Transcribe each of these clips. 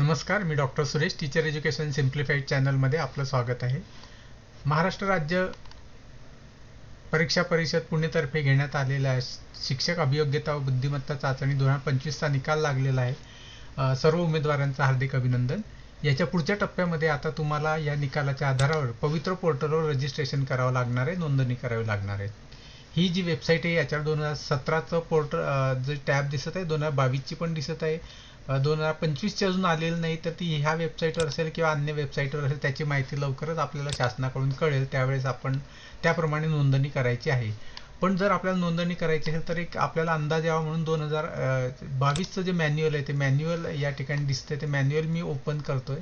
नमस्कार मी doctor Suresh teacher education simplified चॅनलमध्ये आपलं स्वागत आहे. महाराष्ट्र राज्य परीक्षा परिषद पुणेतर्फे घेण्यात आलेल्या शिक्षक अभियोग्यता व बुद्धिमत्ता चाचणी दोन हजार पंचवीसचा निकाल लागलेला आहे. सर्व उमेदवारांचं हार्दिक अभिनंदन. याच्या पुढच्या टप्प्यामध्ये आता तुम्हाला या निकालाच्या आधारावर पवित्र पोर्टलवर रजिस्ट्रेशन करावं लागणार आहे नोंदणी करावी लागणार आहे. ही जी वेबसाईट आहे याच्यावर दोन हजार सतराचं पोर्टल जे टॅब दिसत आहे दोन हजार बावीसची पण दिसत आहे. दोन हजार पंचवीसची अजून आलेली नाही तर ती ह्या वेबसाईटवर असेल किंवा अन्य वेबसाईटवर असेल त्याची माहिती लवकरच आपल्याला शासनाकडून कळेल. त्यावेळेस आपण त्याप्रमाणे नोंदणी करायची आहे. पण जर आपल्याला नोंदणी करायची असेल तर एक आपल्याला अंदाज यावा म्हणून दोन हजार बावीसचं जे मॅन्युअल आहे ते मॅन्युअल या ठिकाणी दिसतंय. ते मॅन्युअल मी ओपन करतोय.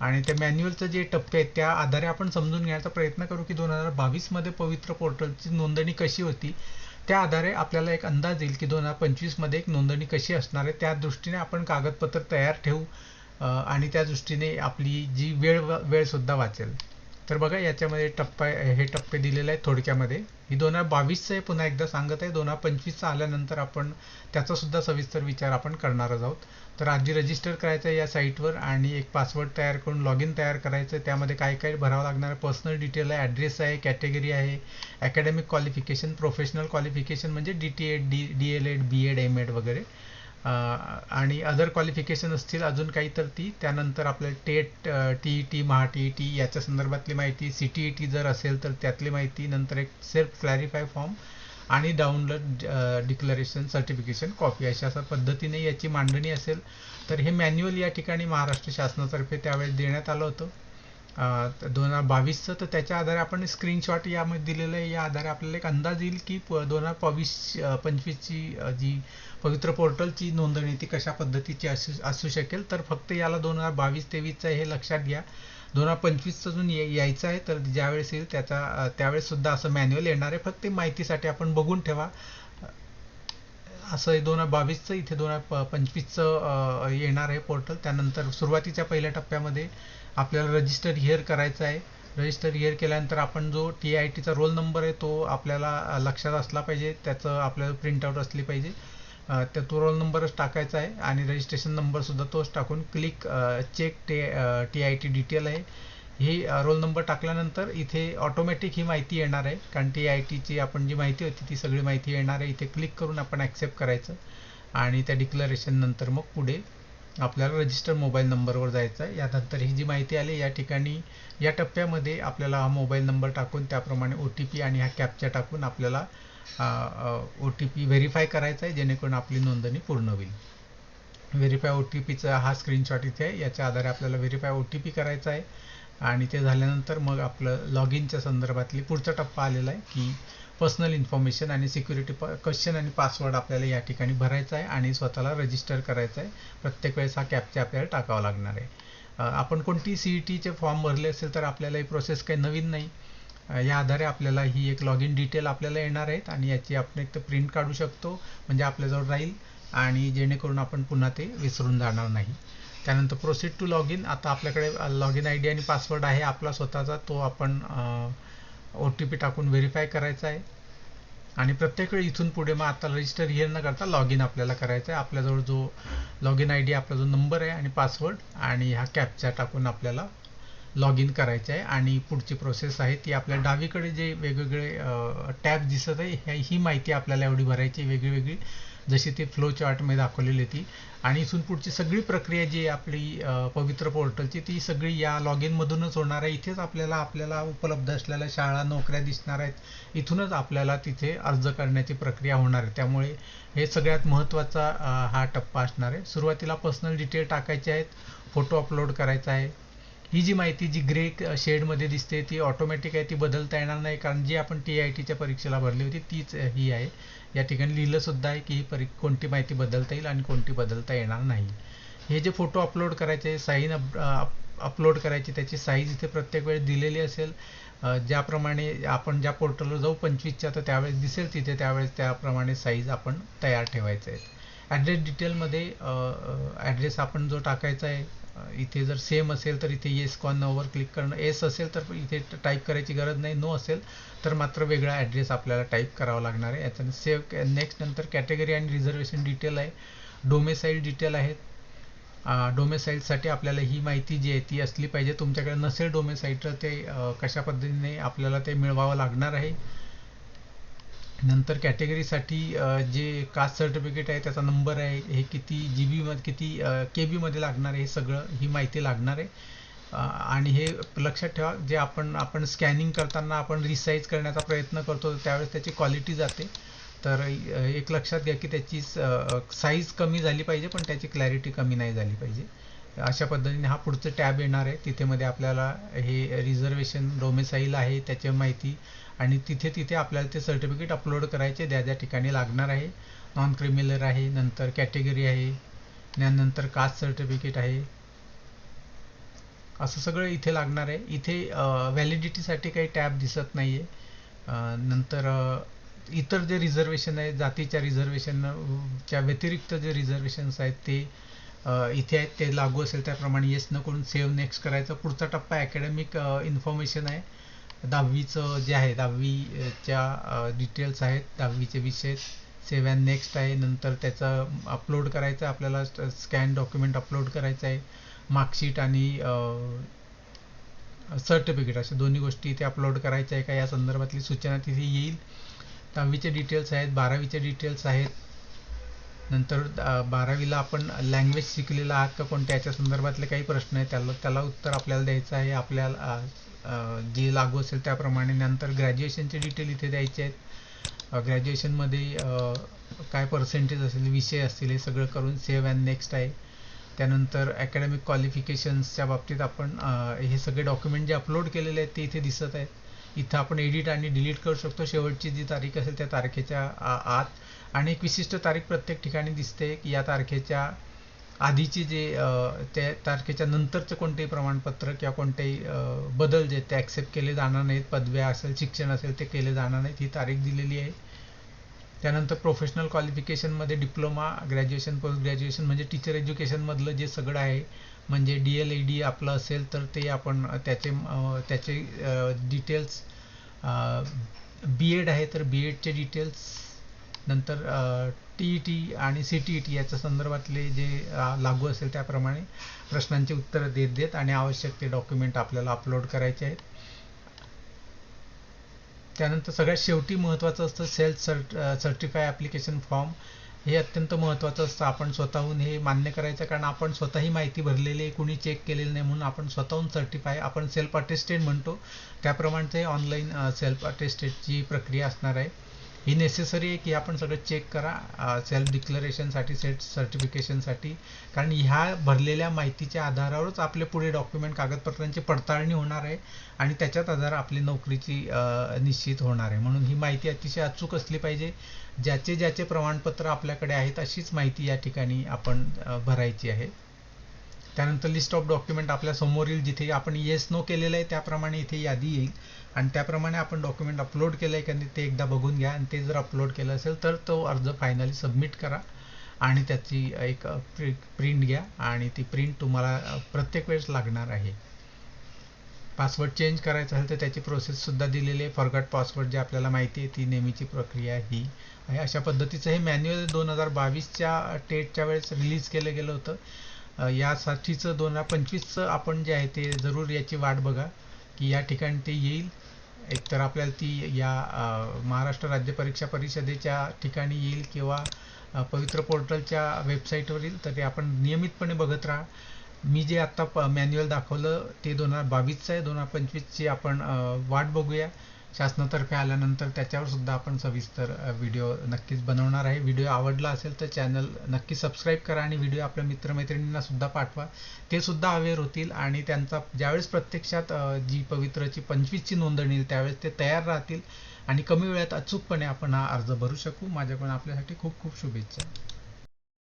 आणि त्या मॅन्युअलचं जे टप्पे आहेत त्या आधारे आपण समजून घेण्याचा प्रयत्न करू की दोन हजार बावीसमध्ये पवित्र पोर्टलची नोंदणी कशी होती. त्या आधारे आपल्याला एक अंदाज येईल की दोन हजार पंचवीसमध्ये एक नोंदणी कशी असणार आहे. त्या दृष्टीने आपण कागदपत्र तयार ठेवू आणि त्या दृष्टीने आपली जी वेळ वेळसुद्धा वाचेल. तर बघा याच्यामध्ये टप्पा हे टप्पे दिलेले आहेत थोडक्यामध्ये. ही दोन हजार बावीसचं आहे पुन्हा एकदा सांगत आहे. दोन हजार पंचवीसचा आल्यानंतर आपण त्याचा सुद्धा सविस्तर विचार आपण करणारच आहोत. तर आधी रजिस्टर करायचं आहे या साईटवर आणि एक पासवर्ड तयार करून लॉग इन तयार करायचं आहे. त्यामध्ये काय काय भरावं लागणार पर्सनल डिटेल आहे ॲड्रेस आहे कॅटेगरी आहे अकॅडमिक क्वालिफिकेशन प्रोफेशनल क्वालिफिकेशन म्हणजे D T Ed D D L Ed B Ed M Ed वगैरे. आणि अदर क्वालिफिकेशन असतील अजून काही तर ती. त्यानंतर आपलं TET T E T Maha T E T याच्या संदर्भातली माहिती. सी टी ई टी जर असेल तर त्यातली माहिती. नंतर एक सेल्फ क्लॅरिफाय फॉर्म आणि डाउनलोड डिक्लरेशन सर्टिफिकेशन कॉपी अशा अशा पद्धतीने याची मांडणी असेल. तर हे मॅन्युअल या ठिकाणी महाराष्ट्र शासनातर्फे त्यावेळेस देण्यात आलं होतं. दोन हजार बावीसचं तर त्याच्या आधारे आपण स्क्रीनशॉट यामध्ये दिलेलं आहे. या आधारे आपल्याला एक अंदाज येईल की दोन हजार बावीस पंचवीसची जी पवित्र पोर्टलची नोंदणी ती कशा पद्धतीची असू असू शकेल. तर फक्त याला दोन हजार बावीस तेवीसचं हे लक्षात घ्या. दोन हजार पंचवीसचं अजून यायचं आहे. तर ज्यावेळेस येईल त्याचा त्यावेळेस सुद्धा असं मॅन्युअल येणार आहे. फक्त माहितीसाठी आपण बघून ठेवा. असं दोन हजार बावीसचं इथे दोन हजार पंचवीसचं येणार आहे पोर्टल. त्यानंतर सुरुवातीच्या पहिल्या टप्प्यामध्ये आपल्याला रजिस्टर हिअर करायचं आहे. रजिस्टर हिअर केल्यानंतर आपण जो टी आय टीचा रोल नंबर आहे तो आपल्याला लक्षात असला पाहिजे. त्याचं आपल्याला प्रिंटआउट असली पाहिजे. त्या तो रोल नंबरच टाकायचा आहे. आणि रजिस्ट्रेशन नंबरसुद्धा तोच टाकून क्लिक चेक टे टी आय टी डिटेल आहे. ही रोल नंबर टाकल्यानंतर इथे ऑटोमॅटिक ही माहिती येणार आहे. कारण टी आय टीची आपण जी माहिती होती ती सगळी माहिती येणार आहे. इथे क्लिक करून आपण ॲक्सेप्ट करायचं. आणि त्या डिक्लरेशन नंतर मग पुढे आपल्याला रजिस्टर मोबाईल नंबरवर जायचं आहे. यानंतर ही जी माहिती आली या ठिकाणी या टप्प्यामध्ये आपल्याला हा मोबाईल नंबर टाकून त्याप्रमाणे ओ टी पी आणि हा कॅपचा टाकून आपल्याला ओ टी पी व्हेरीफाय करायचा आहे. जेणेकरून आपली नोंदणी पूर्ण होईल. व्हेरीफाय ओ टी पीचा हा स्क्रीनशॉट इथे आहे. याच्या आधारे आपल्याला व्हेरीफाय ओ टी पी करायचा आहे. आणि ते झाल्यानंतर मग आपलं लॉग इनच्या संदर्भातली पुढचा टप्पा आलेला आहे की पर्सनल इन्फॉर्मेशन आणि सिक्युरिटी प क्वेश्चन आणि पासवर्ड आपल्याला या ठिकाणी भरायचा आहे आणि स्वतःला रजिस्टर करायचं आहे. प्रत्येक वेळेस हा कॅपचा आपल्याला टाकावा लागणार आहे. आपण कोणती सी ई टीचे फॉर्म भरले असेल तर आपल्याला ही प्रोसेस काही नवीन नाही. या आधारे आपल्याला ही एक लॉग इन डिटेल आपल्याला येणार आहेत आणि याची आपण एक तर प्रिंट काढू शकतो. म्हणजे आपल्याजवळ राहील आणि जेणेकरून आपण पुन्हा ते विसरून जाणार नाही. त्यानंतर प्रोसीड टू लॉग इन आता आपल्याकडे लॉग इन आय डी आणि पासवर्ड आहे आपला स्वतःचा तो आपण ओ टी पी टाकून व्हेरीफाय करायचा आहे. आणि प्रत्येक वेळी इथून पुढे मग आता रजिस्टर हिअर न करता लॉग इन आपल्याला करायचं आहे. आपल्याजवळ जो लॉग इन आय डी आपला जो नंबर आहे आणि पासवर्ड आणि हा कॅपचा टाकून आपल्याला लॉग इन करायचं आहे. आणि पुढची प्रोसेस आहे ती आपल्या डावीकडे जे वेगवेगळे टॅब दिसत आहे ही माहिती आपल्याला एवढी भरायची वेगळी वेगळी जशी ते फ्लो चार्टमध्ये दाखवलेली होती. आणि इथून पुढची सगळी प्रक्रिया जी आपली पवित्र पोर्टलची ती सगळी या लॉग इनमधूनच होणार आहे. इथेच आपल्याला आपल्याला उपलब्ध असलेल्या शाळा नोकऱ्या दिसणार आहेत. इथूनच आपल्याला तिथे अर्ज करण्याची प्रक्रिया होणार आहे. त्यामुळे हे सगळ्यात महत्त्वाचा हा टप्पा असणार आहे. सुरुवातीला पर्सनल डिटेल टाकायचे आहेत. फोटो अपलोड करायचा आहे. ही जी माहिती जी ग्रे शेडमध्ये दिसते ती ऑटोमॅटिक आहे. ती बदलता येणार नाही. कारण जी आपण टी आय टीच्या परीक्षेला भरली होती तीच ही आहे. या ठिकाणी लिहिलंसुद्धा आहे की ही परी कोणती माहिती बदलता येईल आणि कोणती बदलता येणार नाही. हे जे फोटो अपलोड करायचे साईन अप अपलोड करायची त्याची साईज इथे प्रत्येक वेळेस दिलेली असेल. ज्याप्रमाणे आपण ज्या पोर्टलवर जाऊ पंचवीसच्या तर त्यावेळेस दिसेल तिथे त्यावेळेस त्याप्रमाणे साईज आपण तयार ठेवायचं आहे ॲड्रेस डिटेलमध्ये ॲड्रेस आपण जो टाकायचा आहे इथे जर सेम असेल तर इथे येस कॉन नोवर क्लिक करणं. एस असेल तर इथे टाईप करायची गरज नाही. नो असेल तर मात्र वेगळा ॲड्रेस आपल्याला टाईप करावा लागणार आहे. याच्याने सेव्ह नेक्स्ट नंतर कॅटेगरी आणि रिझर्वेशन डिटेल आहे. डोमेसाईल डिटेल आहेत डोमेसाईलसाठी आपल्याला ही माहिती जी आहे ती असली पाहिजे. तुमच्याकडे नसेल डोमेसाईल तर ते कशा पद्धतीने आपल्याला ते मिळवावं लागणार आहे. नंतर कॅटेगरीसाठी जे कास्ट सर्टिफिकेट आहे त्याचा नंबर आहे हे किती जी बी मध्ये किती के बीमध्ये लागणार आहे हे सगळं ही माहिती लागणार आहे. आणि हे लक्षात ठेवा जे आपण आपण स्कॅनिंग करताना आपण रिसाईज करण्याचा प्रयत्न करतो त्यावेळेस त्याची क्वालिटी जाते. तर एक लक्षात घ्या की त्याची साईज कमी झाली पाहिजे पण त्याची क्लॅरिटी कमी नाही झाली पाहिजे. अशा पद्धतीने हा पुढचं टॅब येणार आहे. तिथे मध्ये आपल्याला हे रिझर्वेशन डोमेसाईल आहे त्याची माहिती आणि तिथे तिथे आपल्याला ते सर्टिफिकेट अपलोड करायचे द्या ज्या ठिकाणी लागणार आहे. नॉन क्रिमिनल आहे नंतर कॅटेगरी आहे त्यानंतर कास्ट सर्टिफिकेट आहे. असं सगळं इथे लागणार आहे. इथे व्हॅलिडिटीसाठी काही टॅब दिसत नाही आहे नंतर इतर जे रिझर्वेशन आहे जातीच्या रिझर्वेशनच्या व्यतिरिक्त जे रिझर्वेशन्स आहेत ते इथे आहेत ते लागू असेल त्याप्रमाणे येस न करून सेव्ह नेक्स्ट करायचं. पुढचा टप्पा अकॅडमिक इन्फॉर्मेशन आहे. दहावीचं जे आहे दहावीच्या डिटेल्स आहेत. दहावीचे विषय सेव्ह अँड नेक्स्ट आहे. नंतर त्याचं अपलोड करायचं आहे. आपल्याला स्कॅन डॉक्युमेंट अपलोड करायचं आहे. मार्कशीट आणि सर्टिफिकेट अशा दोन्ही गोष्टी इथे अपलोड करायच्या आहे का या संदर्भातली सूचना तिथे येईल. दहावीचे डिटेल्स आहेत. बारावीचे डिटेल्स आहेत. नंतर बारावीला आपण लँग्वेज शिकलेला आहात का कोणत्या याच्या संदर्भातले काही प्रश्न आहे त्याला त्याला उत्तर आपल्याला द्यायचं आहे. आपल्याला जे लागू असेल त्याप्रमाणे. नंतर ग्रॅज्युएशनचे डिटेल इथे द्यायचे आहेत. ग्रॅज्युएशनमध्ये काय पर्सेंटेज असेल विषय असतील हे सगळं करून सेव्ह अँड नेक्स्ट आहे. त्यानंतर अकॅडमिक क्वालिफिकेशन्सच्या बाबतीत आपण हे सगळे डॉक्युमेंट जे अपलोड केलेले आहेत ते इथे दिसत आहेत. इथं आपण एडिट आणि डिलीट करू शकतो. शेवटची जी तारीख असेल त्या तारखेच्या आत. आणि एक विशिष्ट तारीख प्रत्येक ठिकाणी दिसते. की या तारखेच्या आधीची जे त्या तारखेच्या नंतरचं कोणतेही प्रमाणपत्र किंवा कोणतेही बदल जे ते ॲक्सेप्ट केले जाणार नाहीत. पदव्या असेल शिक्षण असेल ते केले जाणार नाहीत. ही तारीख दिलेली आहे. त्यानंतर प्रोफेशनल क्वालिफिकेशनमध्ये डिप्लोमा ग्रॅज्युएशन पोस्ट ग्रॅज्युएशन म्हणजे टीचर एज्युकेशनमधलं जे सगळं आहे म्हणजे डी एल ई डी आपलं असेल तर ते आपण त्याचे त्याचे डिटेल्स बी एड आहे तर बी एडचे डिटेल्स नंतर टी ई टी आणि सी टी ई टी याच्या संदर्भातले जे लागू असेल त्याप्रमाणे प्रश्नांची उत्तरं देत देत आणि आवश्यक ते डॉक्युमेंट आपल्याला अपलोड करायचे आहेत. त्यानंतर सगळ्यात शेवटी महत्त्वाचं असतं self cert certify application form हे अत्यंत महत्त्वाचं असतं. आपण स्वतःहून हे मान्य करायचं कारण आपण स्वतःही माहिती भरलेली आहे. कुणी चेक केलेली नाही म्हणून आपण स्वतःहून सर्टिफाय आपण सेल्फ अटेस्टेड म्हणतो त्याप्रमाणे ऑनलाईन सेल्फ अटेस्टेडची प्रक्रिया असणार आहे. ही नेसेसरी आहे की आपण सगळं चेक करा सेल्फ डिक्लरेशनसाठी सेट सर्टिफिकेशनसाठी कारण ह्या भरलेल्या माहितीच्या आधारावरच आपले पुढे डॉक्युमेंट कागदपत्रांची पडताळणी होणार आहे आणि त्याच्यात आधार आपली नोकरीची निश्चित होणार आहे. म्हणून ही माहिती अतिशय अचूक असली पाहिजे. ज्याचे ज्याचे प्रमाणपत्र आपल्याकडे आहेत अशीच माहिती या ठिकाणी आपण भरायची आहे. त्यानंतर लिस्ट ऑफ डॉक्युमेंट आपल्या समोरील जिथे आपण येस नो केलेलं आहे त्याप्रमाणे इथे यादी येईल. आणि त्याप्रमाणे आपण डॉक्युमेंट अपलोड केलं आहे का नाही ते एकदा बघून घ्या. आणि ते जर अपलोड केलं असेल तर तो अर्ज फायनली सबमिट करा. आणि त्याची एक प्रिंट घ्या. आणि ती प्रिंट तुम्हाला प्रत्येक वेळेस लागणार आहे. पासवर्ड चेंज करायचा असेल तर त्याची प्रोसेस सुद्धा दिलेली आहे. फॉरगट पासवर्ड जे आपल्याला माहिती आहे ती नेहमीची प्रक्रिया ही आहे. अशा पद्धतीचं हे मॅन्युअल दोन हजार बावीसच्या टेटच्या वेळेस रिलीज केलं गेलं होतं. यासाठीचं दोन हजार पंचवीसचं आपण जे आहे ते जरूर याची वाट बघा की या ठिकाणी ते येईल. एकतर आपल्याला ती या महाराष्ट्र राज्य परीक्षा परिषदेच्या ठिकाणी येईल किंवा पवित्र पोर्टलच्या वेबसाईटवर येईल तर ते आपण नियमितपणे बघत राहा. मी जे आत्ता प मॅन्युअल दाखवलं ते दोन हजार बावीसचं आहे. दोन हजार पंचवीसची आपण वाट बघूया. शासनातर्फे आल्यानंतर त्याच्यावर सुद्धा आपण सविस्तर व्हिडिओ नक्कीच बनवणार आहे. व्हिडिओ आवडला असेल तर चॅनल नक्की सबस्क्राईब करा आणि व्हिडिओ आपल्या मित्रमैत्रिणींना सुद्धा पाठवा. ते सुद्धा अवेअर होतील आणि त्यांचा ज्यावेळेस प्रत्यक्षात जी पवित्रची पंचवीसची नोंदणी येईल त्यावेळेस ते तयार राहतील आणि कमी वेळात अचूकपणे आपण हा अर्ज भरू शकू. माझ्याकडून आपल्यासाठी खूप खूप शुभेच्छा.